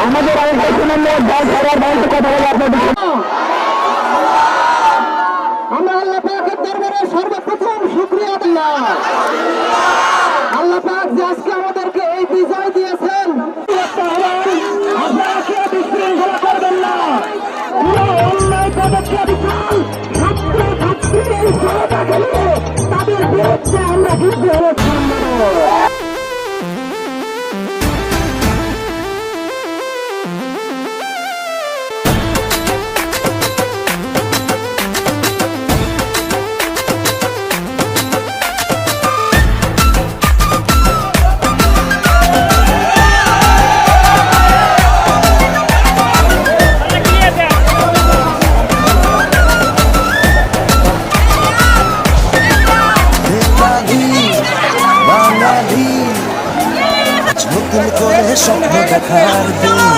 আমাদের আরেকটা শুনুন দল সবার ভাইকে কথা বলে আমরা আল্লাহ সর্বপ্রথম শুকরিয়া দিলাম তাদের বিরুদ্ধে আমরা যুদ্ধ বাঙালি নতুন করে স্বপ্ন দেখার দিন